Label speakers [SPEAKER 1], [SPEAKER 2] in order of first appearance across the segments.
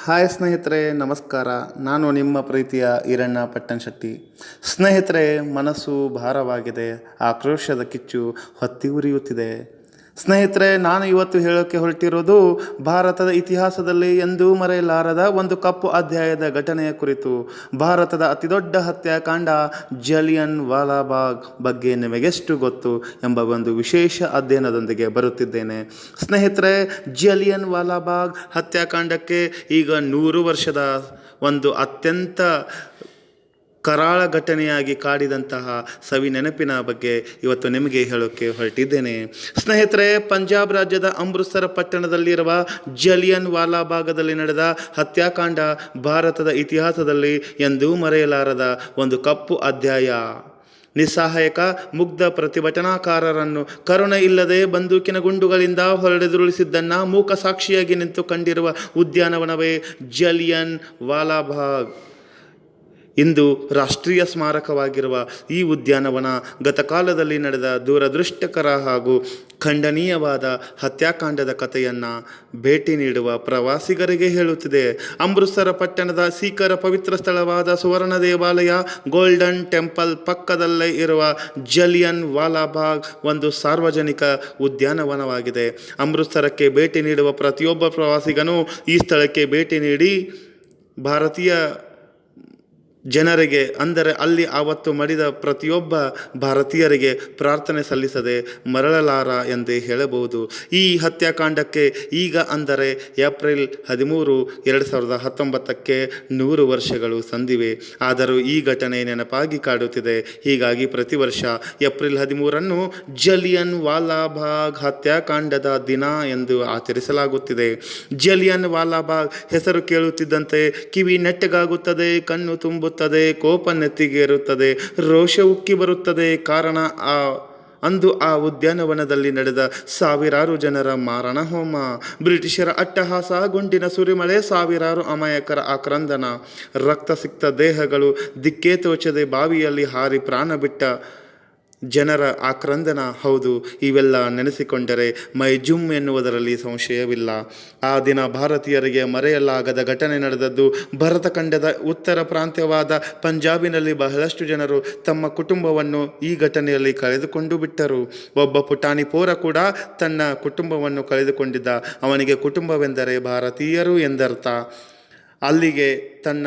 [SPEAKER 1] Hi ಸ್ನೇಹಿತರೆ, ನಮಸ್ಕಾರ. ನಾನು ನಿಮ್ಮ ಪ್ರೀತಿಯ ಈರಣ್ಣ ಪಟ್ಟನ್ ಶೆಟ್ಟಿ ಸ್ನೇಹಿತರೆ, ಮನಸ್ಸು ಭಾರವಾಗಿದೆ. ಆಕ್ರೋಶದ ಕಿಚ್ಚು ಹೊತ್ತಿ ಉರಿಯುತ್ತಿದೆ. ಸ್ನೇಹಿತರೆ, ನಾನು ಇವತ್ತು ಹೇಳೋಕ್ಕೆ ಹೊರಟಿರೋದು ಭಾರತದ ಇತಿಹಾಸದಲ್ಲಿ ಎಂದೂ ಮರೆಯಲಾರದ ಒಂದು ಕಪ್ಪು ಅಧ್ಯಾಯದ ಘಟನೆಯ ಕುರಿತು. ಭಾರತದ ಅತಿದೊಡ್ಡ ಹತ್ಯಾಕಾಂಡ ಜಲಿಯನ್ ವಾಲಾಬಾಗ್ ಬಗ್ಗೆ ನಿಮಗೆಷ್ಟು ಗೊತ್ತು ಎಂಬ ಒಂದು ವಿಶೇಷ ಅಧ್ಯಯನದೊಂದಿಗೆ ಬರುತ್ತಿದ್ದೇನೆ. ಸ್ನೇಹಿತರೆ, ಜಲಿಯನ್ ವಾಲಾಬಾಗ್ ಹತ್ಯಾಕಾಂಡಕ್ಕೆ ಈಗ ನೂರು ವರ್ಷದ ಒಂದು ಅತ್ಯಂತ ಕರಾಳ ಘಟನೆಯಾಗಿ ಕಾಡಿದಂತಹ ಸವಿ ನೆನಪಿನ ಬಗ್ಗೆ ಇವತ್ತು ನಿಮಗೆ ಹೇಳೋಕ್ಕೆ ಹೊರಟಿದ್ದೇನೆ. ಸ್ನೇಹಿತರೆ, ಪಂಜಾಬ್ ರಾಜ್ಯದ ಅಮೃತ್ಸರ ಪಟ್ಟಣದಲ್ಲಿರುವ ಜಲಿಯನ್ ವಾಲಾ ಭಾಗದಲ್ಲಿ ನಡೆದ ಹತ್ಯಾಕಾಂಡ ಭಾರತದ ಇತಿಹಾಸದಲ್ಲಿ ಎಂದೂ ಮರೆಯಲಾರದ ಒಂದು ಕಪ್ಪು ಅಧ್ಯಾಯ. ನಿಸ್ಸಹಾಯಕ, ಮುಗ್ಧ ಪ್ರತಿಭಟನಾಕಾರರನ್ನು ಕರುಣೆ ಇಲ್ಲದೆ ಬಂದೂಕಿನ ಗುಂಡುಗಳಿಂದ ಹೊರಡೆದುರುಳಿಸಿದ್ದನ್ನು ಮೂಕ ಸಾಕ್ಷಿಯಾಗಿ ನಿಂತು ಕಂಡಿರುವ ಉದ್ಯಾನವನವೇ ಜಲಿಯನ್ ವಾಲಾಬಾಗ್ ಇಂದು ರಾಷ್ಟ್ರೀಯ ಸ್ಮಾರಕವಾಗಿರುವ ಈ ಉದ್ಯಾನವನ ಗತಕಾಲದಲ್ಲಿ ನಡೆದ ದೂರದೃಷ್ಟಕರ ಹಾಗೂ ಖಂಡನೀಯವಾದ ಹತ್ಯಾಕಾಂಡದ ಕಥೆಯನ್ನು ಭೇಟಿ ನೀಡುವ ಪ್ರವಾಸಿಗರಿಗೆ ಹೇಳುತ್ತಿದೆ. ಅಮೃತ್ಸರ ಪಟ್ಟಣದ ಸೀಕರ ಪವಿತ್ರ ಸ್ಥಳವಾದ ಸುವರ್ಣ ದೇವಾಲಯ, ಗೋಲ್ಡನ್ ಟೆಂಪಲ್ ಪಕ್ಕದಲ್ಲೇ ಇರುವ ಜಲಿಯನ್ ವಾಲಾಬಾಗ್ ಒಂದು ಸಾರ್ವಜನಿಕ ಉದ್ಯಾನವನವಾಗಿದೆ. ಅಮೃತ್ಸರಕ್ಕೆ ಭೇಟಿ ನೀಡುವ ಪ್ರತಿಯೊಬ್ಬ ಪ್ರವಾಸಿಗನೂ ಈ ಸ್ಥಳಕ್ಕೆ ಭೇಟಿ ನೀಡಿ ಭಾರತೀಯ ಜನರಿಗೆ, ಅಂದರೆ ಅಲ್ಲಿ ಆವತ್ತು ಮಡಿದ ಪ್ರತಿಯೊಬ್ಬ ಭಾರತೀಯರಿಗೆ ಪ್ರಾರ್ಥನೆ ಸಲ್ಲಿಸದೆ ಮರಳಲಾರ ಎಂದೇ ಹೇಳಬಹುದು. ಈ ಹತ್ಯಾಕಾಂಡಕ್ಕೆ ಈಗ ಅಂದರೆ ಏಪ್ರಿಲ್ ಹದಿಮೂರು, ಎರಡು ಸಾವಿರದ ಹತ್ತೊಂಬತ್ತಕ್ಕೆ ನೂರು ವರ್ಷಗಳು ಸಂದಿವೆ. ಆದರೂ ಈ ಘಟನೆ ನೆನಪಾಗಿ ಕಾಡುತ್ತಿದೆ. ಹೀಗಾಗಿ ಪ್ರತಿ ವರ್ಷ ಏಪ್ರಿಲ್ ಹದಿಮೂರನ್ನು ಜಲಿಯನ್ ವಾಲಾಬಾಗ್ ಹತ್ಯಾಕಾಂಡದ ದಿನ ಎಂದು ಆಚರಿಸಲಾಗುತ್ತಿದೆ. ಜಲಿಯನ್ ವಾಲಾಬಾಗ್ ಹೆಸರು ಕೇಳುತ್ತಿದ್ದಂತೆ ಕಿವಿ ನೆಟ್ಟಗಾಗುತ್ತದೆ, ಕಣ್ಣು ತುಂಬುತ್ತದೆ ಕೋಪ ನೆತ್ತಿಗೇರುತ್ತದೆ, ರೋಷ ಉಕ್ಕಿ ಬರುತ್ತದೆ. ಕಾರಣ ಆ, ಅಂದು ಆ ಉದ್ಯಾನವನದಲ್ಲಿ ನಡೆದ ಸಾವಿರಾರು ಜನರ ಮಾರಣ ಹೋಮ. ಬ್ರಿಟಿಷರ ಅಟ್ಟಹಾಸ, ಗುಂಡಿನ ಸುರಿಮಳೆ, ಸಾವಿರಾರು ಅಮಾಯಕರ ಆಕ್ರಂದನ. ರಕ್ತಸಿಕ್ತ ದೇಹಗಳು ದಿಕ್ಕೇ ತೋಚದೆ ಬಾವಿಯಲ್ಲಿ ಹಾರಿ ಪ್ರಾಣ ಬಿಟ್ಟ ಜನರ ಆಕ್ರಂದನ, ಹೌದು, ಇವೆಲ್ಲ ನೆನೆಸಿಕೊಂಡರೆ ಮೈ ಜುಮ್ ಎನ್ನುವುದರಲ್ಲಿ ಸಂಶಯವಿಲ್ಲ. ಆ ದಿನ ಭಾರತೀಯರಿಗೆ ಮರೆಯಲಾಗದ ಘಟನೆ ನಡೆದದ್ದು ಭರತಖಂಡದ ಉತ್ತರ ಪ್ರಾಂತ್ಯವಾದ ಪಂಜಾಬಿನಲ್ಲಿ ಬಹಳಷ್ಟು ಜನರು ತಮ್ಮ ಕುಟುಂಬವನ್ನು ಈ ಘಟನೆಯಲ್ಲಿ ಕಳೆದುಕೊಂಡು ಬಿಟ್ಟರು. ಒಬ್ಬ ಪುಟಾಣಿ ಪೋರ ಕೂಡ ತನ್ನ ಕುಟುಂಬವನ್ನು ಕಳೆದುಕೊಂಡಿದ್ದ. ಅವನಿಗೆ ಕುಟುಂಬವೆಂದರೆ ಭಾರತೀಯರು ಎಂದರ್ಥ. ಅಲ್ಲಿಗೆ ತನ್ನ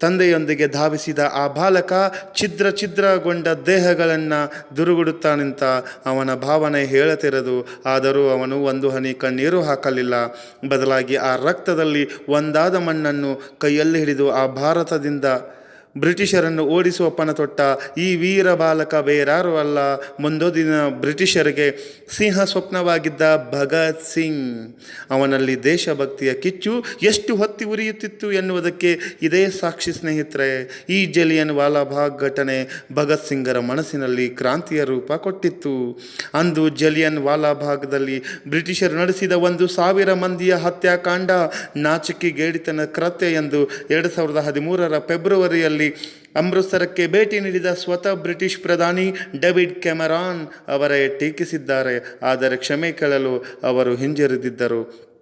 [SPEAKER 1] ತಂದೆಯೊಂದಿಗೆ ಧಾವಿಸಿದ ಆ ಬಾಲಕ ಛಿದ್ರ ಛಿದ್ರಗೊಂಡ ದೇಹಗಳನ್ನು ದುರುಗುಡುತ್ತಾ ನಿಂತ ಅವನ ಭಾವನೆ ಹೇಳತಿರದು, ಆದರೂ ಅವನು ಒಂದು ಹನಿ ಕಣ್ಣೀರು ಹಾಕಲಿಲ್ಲ. ಬದಲಾಗಿ ಆ ರಕ್ತದಲ್ಲಿ ಒಂದಾದ ಮಣ್ಣನ್ನು ಕೈಯಲ್ಲಿ ಹಿಡಿದು ಆ ಭಾರತದಿಂದ ಬ್ರಿಟಿಷರನ್ನು ಓಡಿಸುವ ಪಣ ತೊಟ್ಟ ಈ ವೀರ ಬಾಲಕ ಬೇರಾರು ಅಲ್ಲ. ಮುಂದೊಂದಿನ ಬ್ರಿಟಿಷರಿಗೆ ಸಿಂಹ ಸ್ವಪ್ನವಾಗಿದ್ದ ಭಗತ್ ಸಿಂಗ್. ಅವನಲ್ಲಿ ದೇಶಭಕ್ತಿಯ ಕಿಚ್ಚು ಎಷ್ಟು ಹೊತ್ತಿ ಉರಿಯುತ್ತಿತ್ತು ಎನ್ನುವುದಕ್ಕೆ ಇದೇ ಸಾಕ್ಷಿ ಸ್ನೇಹಿತರೆ. ಈ ಜಲಿಯನ್ ವಾಲಾಬಾಗ್ ಘಟನೆ ಭಗತ್ ಸಿಂಗರ ಮನಸ್ಸಿನಲ್ಲಿ ಕ್ರಾಂತಿಯ ರೂಪ ಕೊಟ್ಟಿತ್ತು. ಅಂದು ಜಲಿಯನ್ ವಾಲಾಬಾಗ್ದಲ್ಲಿ ಬ್ರಿಟಿಷರು ನಡೆಸಿದ ಒಂದು ಸಾವಿರ ಮಂದಿಯ ಹತ್ಯಾಕಾಂಡ ನಾಚಿಕೆಗೇಡಿತನ ಕೃತ್ಯ ಎಂದು ಎರಡು ಸಾವಿರದ ಹದಿಮೂರರ ಫೆಬ್ರವರಿಯಲ್ಲಿ ಅಮೃತ್ಸರಕ್ಕೆ ಭೇಟಿ ನೀಡಿದ ಸ್ವತಃ ಬ್ರಿಟಿಷ್ ಪ್ರಧಾನಿ ಡೇವಿಡ್ ಕ್ಯಾಮರಾನ್ ಅವರೇ ಟೀಕಿಸಿದ್ದಾರೆ. ಆದರೆ ಕ್ಷಮೆ ಕೇಳಲು ಅವರು ಹಿಂಜರಿದಿದ್ದರು.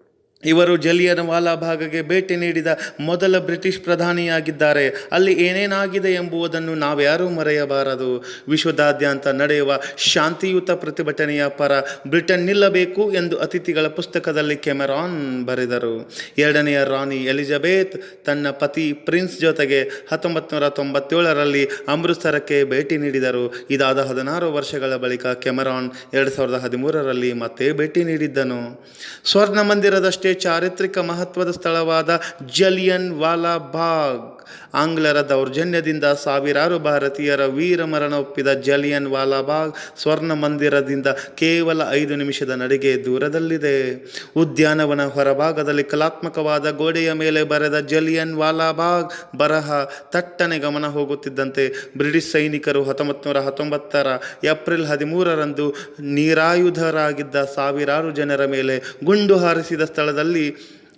[SPEAKER 1] ಇವರು ಜಲಿಯನ್ ಭಾಗಕ್ಕೆ ಭೇಟಿ ನೀಡಿದ ಮೊದಲ ಬ್ರಿಟಿಷ್ ಪ್ರಧಾನಿಯಾಗಿದ್ದಾರೆ. ಅಲ್ಲಿ ಏನೇನಾಗಿದೆ ಎಂಬುದನ್ನು ನಾವ್ಯಾರೂ ಮರೆಯಬಾರದು. ವಿಶ್ವದಾದ್ಯಂತ ನಡೆಯುವ ಶಾಂತಿಯುತ ಪ್ರತಿಭಟನೆಯ ಪರ ಬ್ರಿಟನ್ ನಿಲ್ಲಬೇಕು ಎಂದು ಅತಿಥಿಗಳ ಪುಸ್ತಕದಲ್ಲಿ ಕೆಮರಾನ್ ಬರೆದರು. ಎರಡನೆಯ ರಾಣಿ ಎಲಿಜಬೆತ್ ತನ್ನ ಪತಿ ಪ್ರಿನ್ಸ್ ಜೊತೆಗೆ ಹತ್ತೊಂಬತ್ತು ನೂರ ತೊಂಬತ್ತೇಳರಲ್ಲಿ ಅಮೃತಸರಕ್ಕೆ ಭೇಟಿ ನೀಡಿದರು. ಇದಾದ ಹದಿನಾರು ವರ್ಷಗಳ ಬಳಿಕ ಕೆಮರಾನ್ ಎರಡು ಸಾವಿರದ ಹದಿಮೂರರಲ್ಲಿ ಮತ್ತೆ ಭೇಟಿ ನೀಡಿದ್ದನು. ಸ್ವರ್ಣ ಮಂದಿರದಷ್ಟೇ ಚಾರಿತ್ರಿಕ ಮಹತ್ವದ ಸ್ಥಳವಾದ ಜಲಿಯನ್ ವಾಲಾಬಾಗ್ ಆಂಗ್ಲರ ದೌರ್ಜನ್ಯದಿಂದ ಸಾವಿರಾರು ಭಾರತೀಯರ ವೀರ ಮರಣ ಒಪ್ಪಿದ ಜಲಿಯನ್ ವಾಲಾಬಾಗ್ ಸ್ವರ್ಣ ಮಂದಿರದಿಂದ ಕೇವಲ ಐದು ನಿಮಿಷದ ನಡಿಗೆ ದೂರದಲ್ಲಿದೆ. ಉದ್ಯಾನವನ ಹೊರಭಾಗದಲ್ಲಿ ಕಲಾತ್ಮಕವಾದ ಗೋಡೆಯ ಮೇಲೆ ಬರೆದ ಜಲಿಯನ್ ವಾಲಾಬಾಗ್ ಬರಹ ತಟ್ಟನೆ ಗಮನ ಹೋಗುತ್ತಿದ್ದಂತೆ ಬ್ರಿಟಿಷ್ ಸೈನಿಕರು ಹತ್ತೊಂಬತ್ತು ನೂರ ಹತ್ತೊಂಬತ್ತರ ಏಪ್ರಿಲ್ ಹದಿಮೂರರಂದು ನೀರಾಯುಧರಾಗಿದ್ದ ಸಾವಿರಾರು ಜನರ ಮೇಲೆ ಗುಂಡು ಹಾರಿಸಿದ ಸ್ಥಳದಲ್ಲಿ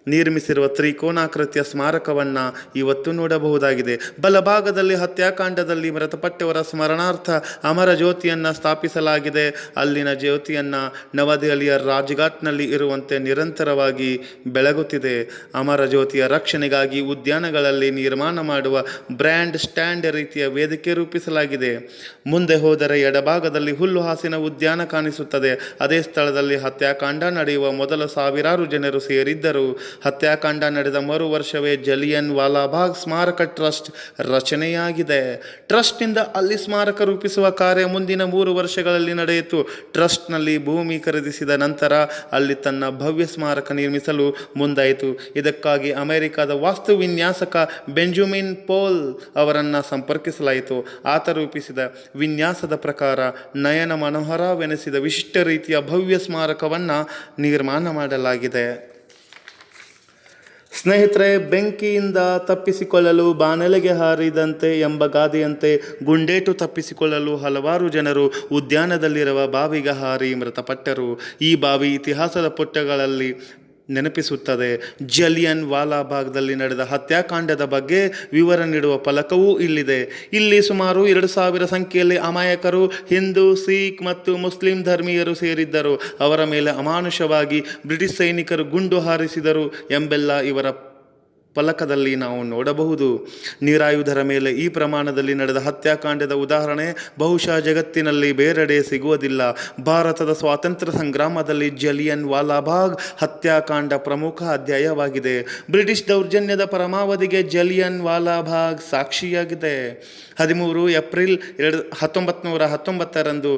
[SPEAKER 1] ನಿರ್ಮಿಸಿರುವ ತ್ರಿಕೋನಾಕೃತಿಯ ಸ್ಮಾರಕವನ್ನು ಇವತ್ತು ನೋಡಬಹುದಾಗಿದೆ. ಬಲಭಾಗದಲ್ಲಿ ಹತ್ಯಾಕಾಂಡದಲ್ಲಿ ಮೃತಪಟ್ಟವರ ಸ್ಮರಣಾರ್ಥ ಅಮರ ಜ್ಯೋತಿಯನ್ನು ಸ್ಥಾಪಿಸಲಾಗಿದೆ. ಅಲ್ಲಿನ ಜ್ಯೋತಿಯನ್ನು ನವದೆಹಲಿಯ ರಾಜ್ಘಾಟ್ನಲ್ಲಿ ಇರುವಂತೆ ನಿರಂತರವಾಗಿ ಬೆಳಗುತ್ತಿದೆ. ಅಮರ ಜ್ಯೋತಿಯ ರಕ್ಷಣೆಗಾಗಿ ಉದ್ಯಾನಗಳಲ್ಲಿ ನಿರ್ಮಾಣ ಮಾಡುವ ಬ್ರ್ಯಾಂಡ್ ಸ್ಟ್ಯಾಂಡ್ ರೀತಿಯ ವೇದಿಕೆ ರೂಪಿಸಲಾಗಿದೆ. ಮುಂದೆ ಹೋದರೆ ಎಡಭಾಗದಲ್ಲಿ ಹುಲ್ಲು ಹಾಸಿನ ಉದ್ಯಾನ ಕಾಣಿಸುತ್ತದೆ. ಅದೇ ಸ್ಥಳದಲ್ಲಿ ಹತ್ಯಾಕಾಂಡ ನಡೆಯುವ ಮೊದಲ ಸಾವಿರಾರು ಜನರು ಸೇರಿದ್ದರು. ಹತ್ಯಾಕಾಂಡ ನಡೆದ ಮರು ವರ್ಷವೇ ಜಲಿಯನ್ ವಾಲಾಬಾಗ್ ಸ್ಮಾರಕ ಟ್ರಸ್ಟ್ ರಚನೆಯಾಗಿದೆ. ಟ್ರಸ್ಟ್ನಿಂದ ಅಲ್ಲಿ ಸ್ಮಾರಕ ರೂಪಿಸುವ ಕಾರ್ಯ ಮುಂದಿನ ಮೂರು ವರ್ಷಗಳಲ್ಲಿ ನಡೆಯಿತು. ಟ್ರಸ್ಟ್ನಲ್ಲಿ ಭೂಮಿ ಖರೀದಿಸಿದ ನಂತರ ಅಲ್ಲಿ ತನ್ನ ಭವ್ಯ ಸ್ಮಾರಕ ನಿರ್ಮಿಸಲು ಮುಂದಾಯಿತು. ಇದಕ್ಕಾಗಿ ಅಮೆರಿಕದ ವಾಸ್ತು ವಿನ್ಯಾಸಕ ಬೆಂಜುಮಿನ್ ಪೋಲ್ ಅವರನ್ನು ಸಂಪರ್ಕಿಸಲಾಯಿತು. ಆತ ರೂಪಿಸಿದ ವಿನ್ಯಾಸದ ಪ್ರಕಾರ ನಯನ ಮನೋಹರವೆನಿಸಿದ ವಿಶಿಷ್ಟ ರೀತಿಯ ಭವ್ಯ ಸ್ಮಾರಕವನ್ನು ನಿರ್ಮಾಣ ಮಾಡಲಾಗಿದೆ. ಸ್ನೇಹಿತರೆ, ಬೆಂಕಿಯಿಂದ ತಪ್ಪಿಸಿಕೊಳ್ಳಲು ಬಾನಲೆಗೆ ಹಾರಿದಂತೆ ಎಂಬ ಗಾದೆಯಂತೆ ಗುಂಡೇಟು ತಪ್ಪಿಸಿಕೊಳ್ಳಲು ಹಲವಾರು ಜನರು ಉದ್ಯಾನದಲ್ಲಿರುವ ಬಾವಿಗೆ ಹಾರಿ ಮೃತಪಟ್ಟರು. ಈ ಬಾವಿ ಇತಿಹಾಸದ ಪುಟಗಳಲ್ಲಿ ನೆನಪಿಸುತ್ತದೆ. ಜಲಿಯನ್ ವಾಲಾಬಾಗ್ದಲ್ಲಿ ನಡೆದ ಹತ್ಯಾಕಾಂಡದ ಬಗ್ಗೆ ವಿವರ ನೀಡುವ ಫಲಕವೂ ಇಲ್ಲಿದೆ. ಇಲ್ಲಿ ಸುಮಾರು ಎರಡು ಸಾವಿರ ಸಂಖ್ಯೆಯಲ್ಲಿ ಅಮಾಯಕರು, ಹಿಂದೂ, ಸಿಖ್ ಮತ್ತು ಮುಸ್ಲಿಂ ಧರ್ಮೀಯರು ಸೇರಿದ್ದರು. ಅವರ ಮೇಲೆ ಅಮಾನುಷವಾಗಿ ಬ್ರಿಟಿಷ್ ಸೈನಿಕರು ಗುಂಡು ಹಾರಿಸಿದರು ಎಂಬೆಲ್ಲ ಇವರ ಫಲಕದಲ್ಲಿ ನಾವು ನೋಡಬಹುದು. ನೀರಾಯುಧರ ಮೇಲೆ ಈ ಪ್ರಮಾಣದಲ್ಲಿ ನಡೆದ ಹತ್ಯಾಕಾಂಡದ ಉದಾಹರಣೆ ಬಹುಶಃ ಜಗತ್ತಿನಲ್ಲಿ ಬೇರೆಡೆ ಸಿಗುವುದಿಲ್ಲ. ಭಾರತದ ಸ್ವಾತಂತ್ರ್ಯ ಸಂಗ್ರಾಮದಲ್ಲಿ ಜಲಿಯನ್ ವಾಲಾಬಾಗ್ ಹತ್ಯಾಕಾಂಡ ಪ್ರಮುಖ ಅಧ್ಯಾಯವಾಗಿದೆ. ಬ್ರಿಟಿಷ್ ದೌರ್ಜನ್ಯದ ಪರಮಾವಧಿಗೆ ಜಲಿಯನ್ ವಾಲಾಬಾಗ್ ಸಾಕ್ಷಿಯಾಗಿದೆ. ಹದಿಮೂರು ಏಪ್ರಿಲ್ ಎರಡು ಹತ್ತೊಂಬತ್ತು ನೂರ ಹತ್ತೊಂಬತ್ತರಂದು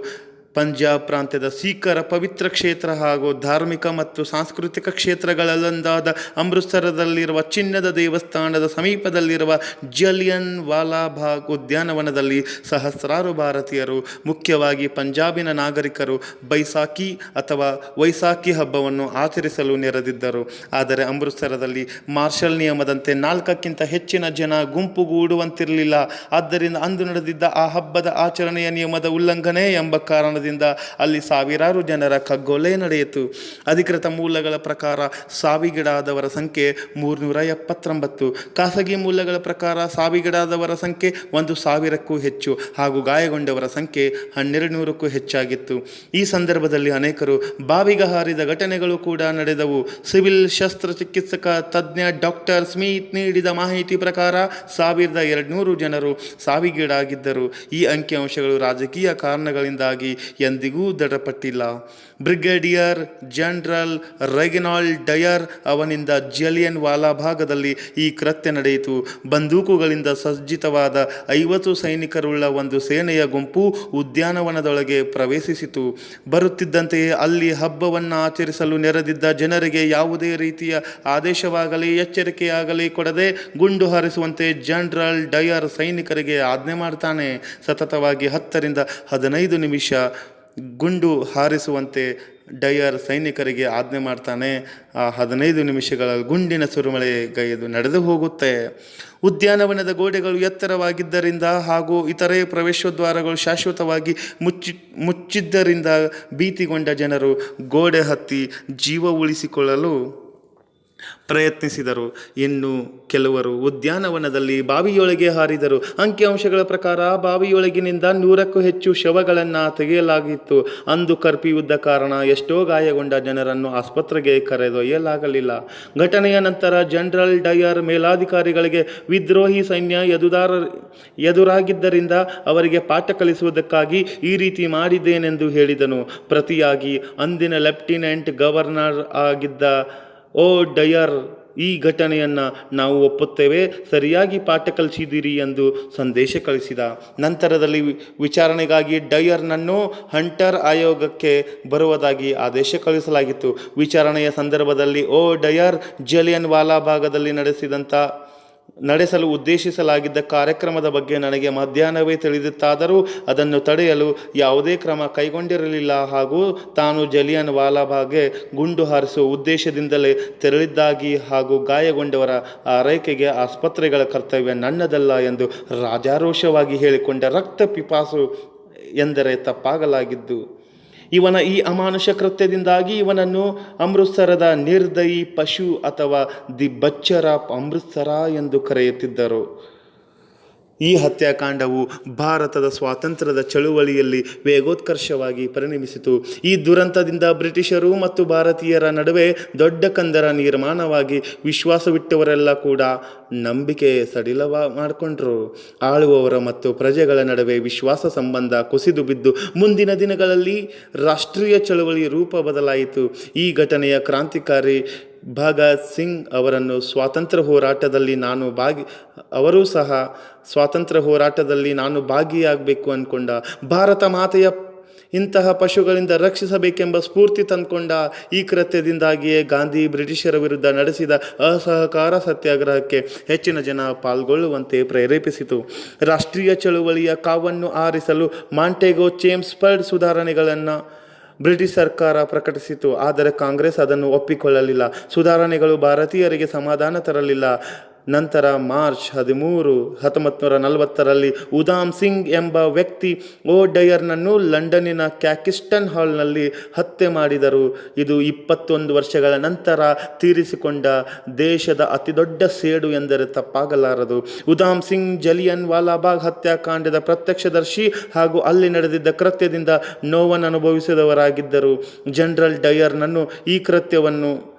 [SPEAKER 1] ಪಂಜಾಬ್ ಪ್ರಾಂತ್ಯದ ಸಿಖ್ಖರ ಪವಿತ್ರ ಕ್ಷೇತ್ರ ಹಾಗೂ ಧಾರ್ಮಿಕ ಮತ್ತು ಸಾಂಸ್ಕೃತಿಕ ಕ್ಷೇತ್ರಗಳಲ್ಲೊಂದಾದ ಅಮೃತಸರದಲ್ಲಿರುವ ಚಿನ್ನದ ದೇವಸ್ಥಾನದ ಸಮೀಪದಲ್ಲಿರುವ ಜಲಿಯನ್ ವಾಲಾಬಾಗ್ ಉದ್ಯಾನವನದಲ್ಲಿ ಸಹಸ್ರಾರು ಭಾರತೀಯರು, ಮುಖ್ಯವಾಗಿ ಪಂಜಾಬಿನ ನಾಗರಿಕರು ಬೈಸಾಖಿ ಅಥವಾ ವೈಸಾಖಿ ಹಬ್ಬವನ್ನು ಆಚರಿಸಲು ನೆರೆದಿದ್ದರು. ಆದರೆ ಅಮೃತಸರದಲ್ಲಿ ಮಾರ್ಷಲ್ ನಿಯಮದಂತೆ ನಾಲ್ಕಕ್ಕಿಂತ ಹೆಚ್ಚಿನ ಜನ ಗುಂಪುಗೂಡುವಂತಿರಲಿಲ್ಲ ಆದ್ದರಿಂದ ಅಂದು ನಡೆದಿದ್ದ ಆ ಹಬ್ಬದ ಆಚರಣೆಯ ನಿಯಮದ ಉಲ್ಲಂಘನೆ ಎಂಬ ಕಾರಣದಿಂದ ಅಲ್ಲಿ ಸಾವಿರಾರು ಜನರ ಕಗ್ಗೊಲೆ ನಡೆಯಿತು. ಅಧಿಕೃತ ಮೂಲಗಳ ಪ್ರಕಾರ ಸಾವಿಗೀಡಾದವರ ಸಂಖ್ಯೆ ಮೂರುನೂರ ಎಪ್ಪತ್ತೊಂಬತ್ತು ಖಾಸಗಿ ಮೂಲಗಳ ಪ್ರಕಾರ ಸಾವಿಗೀಡಾದವರ ಸಂಖ್ಯೆ ಒಂದು ಸಾವಿರಕ್ಕೂ ಹೆಚ್ಚು ಹಾಗೂ ಗಾಯಗೊಂಡವರ ಸಂಖ್ಯೆ ಹನ್ನೆರಡು ನೂರಕ್ಕೂ ಹೆಚ್ಚಾಗಿತ್ತು. ಈ ಸಂದರ್ಭದಲ್ಲಿ ಅನೇಕರು ಬಾವಿಗೆ ಹಾರಿದ ಘಟನೆಗಳು ಕೂಡ ನಡೆದವು. ಸಿವಿಲ್ ಶಸ್ತ್ರಚಿಕಿತ್ಸಕ ತಜ್ಞ ಡಾಕ್ಟರ್ ಸ್ಮಿತ್ ನೀಡಿದ ಮಾಹಿತಿ ಪ್ರಕಾರ ಸಾವಿರದ ಎರಡುನೂರು ಜನರು ಸಾವಿಗೀಡಾಗಿದ್ದರು. ಈ ಅಂಕಿಅಂಶಗಳು ರಾಜಕೀಯ ಕಾರಣಗಳಿಂದಾಗಿ ಎಂದಿಗೂ ದೃಢಪಟ್ಟಿಲ್ಲ. ಬ್ರಿಗೇಡಿಯರ್ ಜನರಲ್ ರೆಗಿನಾಲ್ಡ್ ಡಯರ್ ಅವನಿಂದ ಜಲಿಯನ್ ವಾಲಾ ಭಾಗದಲ್ಲಿ ಈ ಕೃತ್ಯ ನಡೆಯಿತು. ಬಂದೂಕುಗಳಿಂದ ಸಜ್ಜಿತವಾದ ಐವತ್ತು ಸೈನಿಕರುಳ್ಳ ಒಂದು ಸೇನೆಯ ಗುಂಪು ಉದ್ಯಾನವನದೊಳಗೆ ಪ್ರವೇಶಿಸಿತು. ಬರುತ್ತಿದ್ದಂತೆಯೇ ಅಲ್ಲಿ ಹಬ್ಬವನ್ನು ಆಚರಿಸಲು ನೆರೆದಿದ್ದ ಜನರಿಗೆ ಯಾವುದೇ ರೀತಿಯ ಆದೇಶವಾಗಲಿ, ಎಚ್ಚರಿಕೆಯಾಗಲಿ ಕೊಡದೆ ಗುಂಡು ಹಾರಿಸುವಂತೆ ಜನರಲ್ ಡಯರ್ ಸೈನಿಕರಿಗೆ ಆಜ್ಞೆ ಮಾಡ್ತಾನೆ. ಸತತವಾಗಿ ಹತ್ತರಿಂದ ಹದಿನೈದು ನಿಮಿಷ ಗುಂಡು ಹಾರಿಸುವಂತೆ ಡಯರ್ ಸೈನಿಕರಿಗೆ ಆಜ್ಞೆ ಮಾಡ್ತಾನೆ. ಆ ಹದಿನೈದು ನಿಮಿಷಗಳ ಗುಂಡಿನ ಸುರುಮಳೆಗೈದು ನಡೆದು ಹೋಗುತ್ತೆ. ಉದ್ಯಾನವನದ ಗೋಡೆಗಳು ಎತ್ತರವಾಗಿದ್ದರಿಂದ ಹಾಗೂ ಇತರೆ ಪ್ರವೇಶದ್ವಾರಗಳು ಶಾಶ್ವತವಾಗಿ ಮುಚ್ಚಿ, ಮುಚ್ಚಿದ್ದರಿಂದ ಭೀತಿಗೊಂಡ ಜನರು ಗೋಡೆ ಹತ್ತಿ ಜೀವ ಉಳಿಸಿಕೊಳ್ಳಲು ಪ್ರಯತ್ನಿಸಿದರು. ಇನ್ನು ಕೆಲವರು ಉದ್ಯಾನವನದಲ್ಲಿ ಬಾವಿಯೊಳಗೆ ಹಾರಿದರು. ಅಂಕಿಅಂಶಗಳ ಪ್ರಕಾರ ಬಾವಿಯೊಳಗಿನಿಂದ ನೂರಕ್ಕೂ ಹೆಚ್ಚು ಶವಗಳನ್ನು ತೆಗೆಯಲಾಗಿತ್ತು. ಅಂದು ಕರ್ಪಿಯುದ್ದ ಕಾರಣ ಎಷ್ಟೋ ಗಾಯಗೊಂಡ ಜನರನ್ನು ಆಸ್ಪತ್ರೆಗೆ ಕರೆದೊಯ್ಯಲಾಗಲಿಲ್ಲ. ಘಟನೆಯ ನಂತರ ಜನರಲ್ ಡಯರ್ ಮೇಲಾಧಿಕಾರಿಗಳಿಗೆ ವಿದ್ರೋಹಿ ಸೈನ್ಯ ಎದುದಾರ ಎದುರಾಗಿದ್ದರಿಂದ ಅವರಿಗೆ ಪಾಠ ಕಲಿಸುವುದಕ್ಕಾಗಿ ಈ ರೀತಿ ಮಾಡಿದ್ದೇನೆಂದು ಹೇಳಿದನು. ಪ್ರತಿಯಾಗಿ ಅಂದಿನ ಲೆಫ್ಟಿನೆಂಟ್ ಗವರ್ನರ್ ಆಗಿದ್ದ ಓ ಡಯರ್, ಈ ಘಟನೆಯನ್ನು ನಾವು ಒಪ್ಪುತ್ತೇವೆ. ಸರಿಯಾಗಿ ಪಾಠ ಕಲಿಸಿದಿರಿ ಎಂದು ಸಂದೇಶ ಕಳಿಸಿದ. ನಂತರದಲ್ಲಿ ವಿಚಾರಣೆಗಾಗಿ ಡಯರ್ನನ್ನು ಹಂಟರ್ ಆಯೋಗಕ್ಕೆ ಬರುವುದಾಗಿ ಆದೇಶ ಕಳಿಸಲಾಗಿತ್ತು ವಿಚಾರಣೆಯ ಸಂದರ್ಭದಲ್ಲಿ ಓ ಡಯರ್ ಜಲಿಯನ್ ವಾಲಾ ಭಾಗದಲ್ಲಿ ನಡೆಸಿದಂಥ ನಡೆಸಲು ಉದ್ದೇಶಿಸಲಾಗಿದ್ದ ಕಾರ್ಯಕ್ರಮದ ಬಗ್ಗೆ ನನಗೆ ಮಧ್ಯಾಹ್ನವೇ ತಿಳಿದಿತ್ತಾದರೂ ಅದನ್ನು ತಡೆಯಲು ಯಾವುದೇ ಕ್ರಮ ಕೈಗೊಂಡಿರಲಿಲ್ಲ ಹಾಗೂ ತಾನು ಜಲಿಯನ್ ವಾಲಾಬಾಗ್ಗೆ ಗುಂಡು ಹಾರಿಸುವ ಉದ್ದೇಶದಿಂದಲೇ ತೆರಳಿದ್ದಾಗಿ ಹಾಗೂ ಗಾಯಗೊಂಡವರ ಆರೈಕೆಗೆ ಆಸ್ಪತ್ರೆಗಳ ಕರ್ತವ್ಯ ನನ್ನದಲ್ಲ ಎಂದು ರಾಜಾರೋಷವಾಗಿ ಹೇಳಿಕೊಂಡ ರಕ್ತ ಪಿಪಾಸು ಎಂದರೆ ತಪ್ಪಾಗಲಾಗಿದ್ದು ಇವನ ಈ ಅಮಾನುಷ ಕೃತ್ಯದಿಂದಾಗಿ ಇವನನ್ನು ಅಮೃತ್ಸರದ ನಿರ್ದಯಿ ಪಶು ಅಥವಾ ದಿ ಬಚ್ಚರ ಅಮೃತ್ಸರ ಎಂದು ಕರೆಯುತ್ತಿದ್ದರು. ಈ ಹತ್ಯಾಕಾಂಡವು ಭಾರತದ ಸ್ವಾತಂತ್ರ್ಯದ ಚಳುವಳಿಯಲ್ಲಿ ವೇಗೋತ್ಕರ್ಷವಾಗಿ ಪರಿಣಮಿಸಿತು. ಈ ದುರಂತದಿಂದ ಬ್ರಿಟಿಷರು ಮತ್ತು ಭಾರತೀಯರ ನಡುವೆ ದೊಡ್ಡ ಕಂದರ ನಿರ್ಮಾಣವಾಗಿ ವಿಶ್ವಾಸವಿಟ್ಟವರೆಲ್ಲ ಕೂಡ ನಂಬಿಕೆ ಸಡಿಲವ ಮಾಡಿಕೊಂಡ್ರು. ಆಳುವವರ ಮತ್ತು ಪ್ರಜೆಗಳ ನಡುವೆ ವಿಶ್ವಾಸ ಸಂಬಂಧ ಕುಸಿದು ಬಿದ್ದು ಮುಂದಿನ ದಿನಗಳಲ್ಲಿ ರಾಷ್ಟ್ರೀಯ ಚಳುವಳಿ ರೂಪ ಬದಲಾಯಿತು. ಈ ಘಟನೆಯ ಕ್ರಾಂತಿಕಾರಿ ಭಗತ್ ಸಿಂಗ್ ಅವರನ್ನು ಸ್ವಾತಂತ್ರ್ಯ ಹೋರಾಟದಲ್ಲಿ ನಾನು ಭಾಗಿ, ಅವರೂ ಸಹ ಸ್ವಾತಂತ್ರ್ಯ ಹೋರಾಟದಲ್ಲಿ ನಾನು ಭಾಗಿಯಾಗಬೇಕು ಅಂದ್ಕೊಂಡ, ಭಾರತ ಮಾತೆಯ ಇಂತಹ ಪಶುಗಳಿಂದ ರಕ್ಷಿಸಬೇಕೆಂಬ ಸ್ಫೂರ್ತಿ ತಂದುಕೊಂಡ ಈ ಕೃತ್ಯದಿಂದಾಗಿಯೇ ಗಾಂಧಿ ಬ್ರಿಟಿಷರ ವಿರುದ್ಧ ನಡೆಸಿದ ಅಸಹಕಾರ ಸತ್ಯಾಗ್ರಹಕ್ಕೆ ಹೆಚ್ಚಿನ ಜನ ಪಾಲ್ಗೊಳ್ಳುವಂತೆ ಪ್ರೇರೇಪಿಸಿತು. ರಾಷ್ಟ್ರೀಯ ಚಳುವಳಿಯ ಕಾವನ್ನು ಆರಿಸಲು ಮಾಂಟೆಗೋ ಚೇಮ್ಸ್ಪರ್ಡ್ ಸುಧಾರಣೆಗಳನ್ನು ಬ್ರಿಟಿಷ್ ಸರ್ಕಾರ ಪ್ರಕಟಿಸಿತು ಆದರೆ ಕಾಂಗ್ರೆಸ್ ಅದನ್ನು ಒಪ್ಪಿಕೊಳ್ಳಲಿಲ್ಲ. ಸುಧಾರಣೆಗಳು ಭಾರತೀಯರಿಗೆ ಸಮಾಧಾನ ತರಲಿಲ್ಲ. ನಂತರ ಮಾರ್ಚ್ ಹದಿಮೂರು ಹತ್ತೊಂಬತ್ತು ನೂರ ನಲವತ್ತರಲ್ಲಿ ಉದಾಮ್ ಸಿಂಗ್ ಎಂಬ ವ್ಯಕ್ತಿ ಓ ಡಯರ್ನನ್ನು ಲಂಡನ್ನಿನ ಕ್ಯಾಕಿಸ್ಟನ್ ಹಾಲ್ನಲ್ಲಿ ಹತ್ಯೆ ಮಾಡಿದರು. ಇದು ಇಪ್ಪತ್ತೊಂದು ವರ್ಷಗಳ ನಂತರ ತೀರಿಸಿಕೊಂಡ ದೇಶದ ಅತಿದೊಡ್ಡ ಸೇಡು ಎಂದರೆ ತಪ್ಪಾಗಲಾರದು. ಉದಾಮ್ ಸಿಂಗ್ ಜಲಿಯನ್ ವಾಲಾಬಾಗ್ ಹತ್ಯಾಕಾಂಡದ ಪ್ರತ್ಯಕ್ಷದರ್ಶಿ ಹಾಗೂ ಅಲ್ಲಿ ನಡೆದಿದ್ದ ಕೃತ್ಯದಿಂದ ನೋವನ್ನು ಅನುಭವಿಸಿದವರಾಗಿದ್ದರು. ಜನರಲ್ ಡಯರ್ನನ್ನು ಈ ಕೃತ್ಯವನ್ನು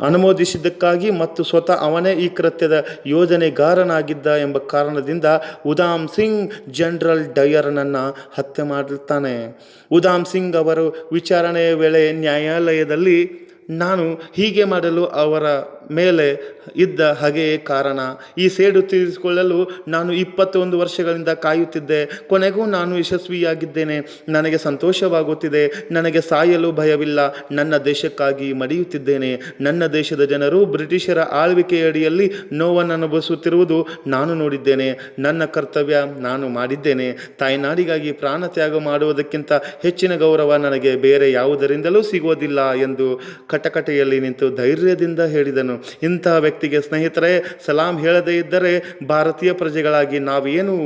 [SPEAKER 1] ಅನುಮೋದಿಸಿದ್ದಕ್ಕಾಗಿ ಮತ್ತು ಸ್ವತಃ ಅವನೇ ಈ ಕೃತ್ಯದ ಯೋಜನೆಗಾರನಾಗಿದ್ದ ಎಂಬ ಕಾರಣದಿಂದ ಉದಾಮ್ ಸಿಂಗ್ ಜನರಲ್ ಡಯರ್ನನ್ನು ಹತ್ಯೆ ಮಾಡುತ್ತಾನೆ ಉದಾಮ್ ಸಿಂಗ್ ಅವರು ವಿಚಾರಣೆಯ ವೇಳೆ ನ್ಯಾಯಾಲಯದಲ್ಲಿ, ನಾನು ಹೀಗೆ ಮಾಡಲು ಅವರ ಮೇಲೆ ಇದ್ದ ಹಾಗೆಯೇ ಕಾರಣ. ಈ ಸೇಡು ತೀರಿಸಿಕೊಳ್ಳಲು ನಾನು ಇಪ್ಪತ್ತೊಂದು ವರ್ಷಗಳಿಂದ ಕಾಯುತ್ತಿದ್ದೆ. ಕೊನೆಗೂ ನಾನು ಯಶಸ್ವಿಯಾಗಿದ್ದೇನೆ. ನನಗೆ ಸಂತೋಷವಾಗುತ್ತಿದೆ. ನನಗೆ ಸಾಯಲು ಭಯವಿಲ್ಲ. ನನ್ನ ದೇಶಕ್ಕಾಗಿ ಮಡಿಯುತ್ತಿದ್ದೇನೆ. ನನ್ನ ದೇಶದ ಜನರು ಬ್ರಿಟಿಷರ ಆಳ್ವಿಕೆಯಡಿಯಲ್ಲಿ ನೋವನ್ನು ಅನುಭವಿಸುತ್ತಿರುವುದು ನಾನು ನೋಡಿದ್ದೇನೆ. ನನ್ನ ಕರ್ತವ್ಯ ನಾನು ಮಾಡಿದ್ದೇನೆ. ತಾಯ್ನಾಡಿಗಾಗಿ ಪ್ರಾಣ ತ್ಯಾಗ ಮಾಡುವುದಕ್ಕಿಂತ ಹೆಚ್ಚಿನ ಗೌರವ ನನಗೆ ಬೇರೆ ಯಾವುದರಿಂದಲೂ ಸಿಗುವುದಿಲ್ಲ ಎಂದು ಕಟಕಟೆಯಲ್ಲಿ ನಿಂತು ಧೈರ್ಯದಿಂದ ಹೇಳಿದನು. ಇಂತಹ ವ್ಯಕ್ತಿಗೆ ಸ್ನೇಹಿತರೆ ಸಲಾಂ ಹೇಳದೇ ಇದ್ದರೆ ಭಾರತೀಯ ಪ್ರಜೆಗಳಾಗಿ ನಾವೇನು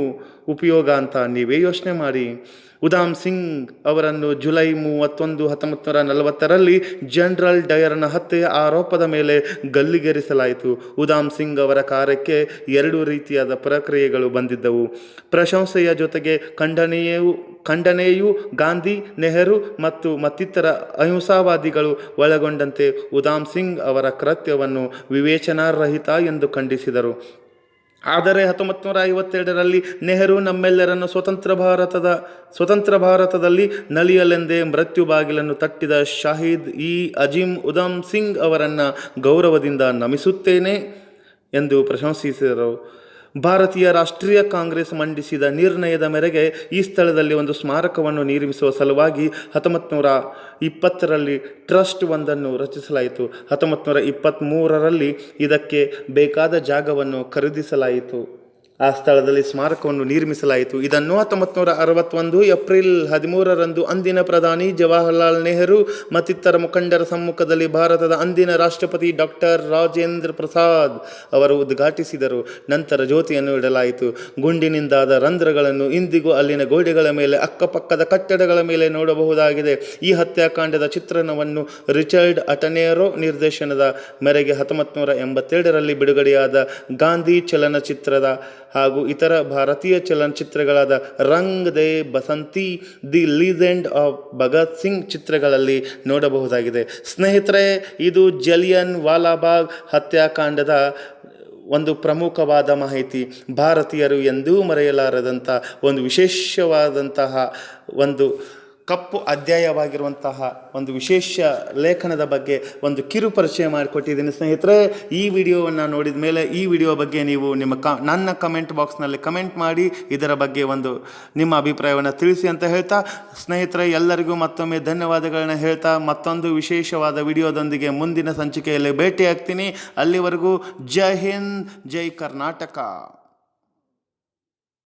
[SPEAKER 1] ಉಪಯೋಗ ಅಂತ ನೀವೇ ಯೋಚನೆ ಮಾಡಿ. ಉದಾಮ್ ಸಿಂಗ್ ಅವರನ್ನು ಜುಲೈ ಮೂವತ್ತೊಂದು ಹತ್ತೊಂಬತ್ತು ನೂರ ನಲವತ್ತರಲ್ಲಿ ಜನರಲ್ ಡಯರ್ನ ಹತ್ಯೆಯ ಆರೋಪದ ಮೇಲೆ ಗಲ್ಲಿಗೇರಿಸಲಾಯಿತು. ಉದಾಮ್ ಸಿಂಗ್ ಅವರ ಕಾರ್ಯಕ್ಕೆ ಎರಡು ರೀತಿಯಾದ ಪ್ರಕ್ರಿಯೆಗಳು ಬಂದಿದ್ದವು. ಪ್ರಶಂಸೆಯ ಜೊತೆಗೆ ಖಂಡನೆಯೂ, ಖಂಡನೆಯು ಗಾಂಧಿ, ನೆಹರು ಮತ್ತು ಮತ್ತಿತರ ಅಹಿಂಸಾವಾದಿಗಳು ಒಳಗೊಂಡಂತೆ ಉದಾಮ್ ಸಿಂಗ್ ಅವರ ಕೃತ್ಯವನ್ನು ವಿವೇಚನಾರಹಿತ ಎಂದು ಖಂಡಿಸಿದರು. ಆದರೆ ಹತ್ತೊಂಬತ್ತು ನೂರ ಐವತ್ತೆರಡರಲ್ಲಿ ನೆಹರು ನಮ್ಮೆಲ್ಲರನ್ನು ಸ್ವತಂತ್ರ ಭಾರತದ, ಸ್ವತಂತ್ರ ಭಾರತದಲ್ಲಿ ನಲಿಯಲೆಂದೇ ಮೃತ್ಯು ಬಾಗಿಲನ್ನು ತಟ್ಟಿದ ಶಾಹಿದ್ ಇ ಅಜಿಮ್ ಉದಮ್ ಸಿಂಗ್ ಅವರನ್ನು ಗೌರವದಿಂದ ನಮಿಸುತ್ತೇನೆ ಎಂದು ಪ್ರಶಂಸಿಸಿದರು. ಭಾರತೀಯ ರಾಷ್ಟ್ರೀಯ ಕಾಂಗ್ರೆಸ್ ಮಂಡಿಸಿದ ನಿರ್ಣಯದ ಮೇರೆಗೆ ಈ ಸ್ಥಳದಲ್ಲಿ ಒಂದು ಸ್ಮಾರಕವನ್ನು ನಿರ್ಮಿಸುವ ಸಲುವಾಗಿ ಹತ್ತೊಂಬತ್ತು ನೂರ ಇಪ್ಪತ್ತರಲ್ಲಿ ಟ್ರಸ್ಟ್ ಒಂದನ್ನು ರಚಿಸಲಾಯಿತು. ಹತ್ತೊಂಬತ್ತು ನೂರ ಇಪ್ಪತ್ತ್ಮೂರರಲ್ಲಿ ಇದಕ್ಕೆ ಬೇಕಾದ ಜಾಗವನ್ನು ಖರೀದಿಸಲಾಯಿತು. ಆ ಸ್ಥಳದಲ್ಲಿ ಸ್ಮಾರಕವನ್ನು ನಿರ್ಮಿಸಲಾಯಿತು. ಇದನ್ನು ಹತ್ತೊಂಬತ್ತು ನೂರ ಅರವತ್ತೊಂದು ಏಪ್ರಿಲ್ ಹದಿಮೂರರಂದು ಅಂದಿನ ಪ್ರಧಾನಿ ಜವಾಹರ್ಲಾಲ್ ನೆಹರು ಮತ್ತಿತರ ಮುಖಂಡರ ಸಮ್ಮುಖದಲ್ಲಿ ಭಾರತದ ಅಂದಿನ ರಾಷ್ಟ್ರಪತಿ ಡಾಕ್ಟರ್ ರಾಜೇಂದ್ರ ಪ್ರಸಾದ್ ಅವರು ಉದ್ಘಾಟಿಸಿದರು. ನಂತರ ಜ್ಯೋತಿಯನ್ನು ಇಡಲಾಯಿತು. ಗುಂಡಿನಿಂದಾದ ರಂಧ್ರಗಳನ್ನು ಇಂದಿಗೂ ಅಲ್ಲಿನ ಗೋಡೆಗಳ ಮೇಲೆ, ಅಕ್ಕಪಕ್ಕದ ಕಟ್ಟಡಗಳ ಮೇಲೆ ನೋಡಬಹುದಾಗಿದೆ. ಈ ಹತ್ಯಾಕಾಂಡದ ಚಿತ್ರಣವನ್ನು ರಿಚರ್ಡ್ ಅಟನೇರೋ ನಿರ್ದೇಶನದ ಮೇರೆಗೆ ಹತ್ತೊಂಬತ್ತು ನೂರ ಎಂಬತ್ತೆರಡರಲ್ಲಿ ಬಿಡುಗಡೆಯಾದ ಗಾಂಧಿ ಚಲನಚಿತ್ರದ ಹಾಗೂ ಇತರ ಭಾರತೀಯ ಚಲನಚಿತ್ರಗಳಾದ Rang De Basanti, the legend of Bhagat Singh ಚಿತ್ರಗಳಲ್ಲಿ ನೋಡಬಹುದಾಗಿದೆ. ಸ್ನೇಹಿತರೆ, ಇದು ಜಲಿಯನ್ ವಾಲಾಬಾಗ್ ಹತ್ಯಾಕಾಂಡದ ಒಂದು ಪ್ರಮುಖವಾದ ಮಾಹಿತಿ. ಭಾರತೀಯರು ಎಂದೂ ಮರೆಯಲಾರದಂಥ ಒಂದು ವಿಶೇಷವಾದಂತಹ ಒಂದು ಕಪ್ಪು ಅಧ್ಯಾಯವಾಗಿರುವಂತಹ ಒಂದು ವಿಶೇಷ ಲೇಖನದ ಬಗ್ಗೆ ಒಂದು ಕಿರು ಪರಿಚಯ ಮಾಡಿಕೊಟ್ಟಿದ್ದೀನಿ. ಸ್ನೇಹಿತರೆ, ಈ ವಿಡಿಯೋವನ್ನು ನೋಡಿದ ಮೇಲೆ ಈ ವಿಡಿಯೋ ಬಗ್ಗೆ ನೀವು ನಿಮ್ಮ ಕ, ನನ್ನ ಕಮೆಂಟ್ ಬಾಕ್ಸ್ನಲ್ಲಿ ಕಮೆಂಟ್ ಮಾಡಿ, ಇದರ ಬಗ್ಗೆ ಒಂದು ನಿಮ್ಮ ಅಭಿಪ್ರಾಯವನ್ನು ತಿಳಿಸಿ ಅಂತ ಹೇಳ್ತಾ, ಸ್ನೇಹಿತರೆ, ಎಲ್ಲರಿಗೂ ಮತ್ತೊಮ್ಮೆ ಧನ್ಯವಾದಗಳನ್ನು ಹೇಳ್ತಾ, ಮತ್ತೊಂದು ವಿಶೇಷವಾದ ವಿಡಿಯೋದೊಂದಿಗೆ ಮುಂದಿನ ಸಂಚಿಕೆಯಲ್ಲಿ ಭೇಟಿಯಾಗ್ತೀನಿ. ಅಲ್ಲಿವರೆಗೂ ಜೈ ಹಿಂದ್, ಜೈ ಕರ್ನಾಟಕ.